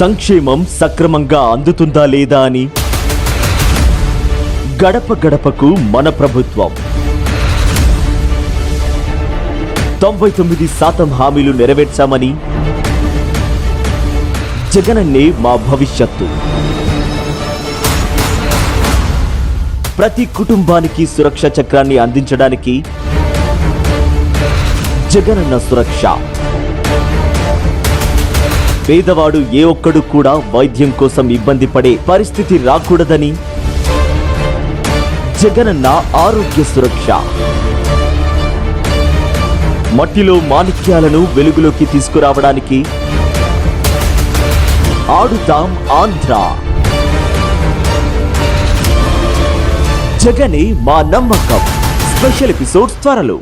సంక్షేమం సక్రమంగా అందుతుందా లేదా అని? గడప గడపకు మన ప్రభుత్వం. తొంభై తొమ్మిది శాతం హామీలు నెరవేర్చామని? జగనన్నే మా భవిష్యత్తు. ప్రతి కుటుంబానికి సురక్ష చక్రాన్ని అందించడానికి జగనన్న సురక్ష. పేదవాడు ఏ ఒక్కడు కూడా వైద్యం కోసం ఇబ్బంది పడే పరిస్థితి రాకూడదని జగనన్న ఆరోగ్య సురక్ష. మట్టిలో మాణిక్యాలను వెలుగులోకి తీసుకురావడానికి ఆడుతాం ఆంధ్ర. జగనే మా నమ్మకం. స్పెషల్ ఎపిసోడ్స్ త్వరలో.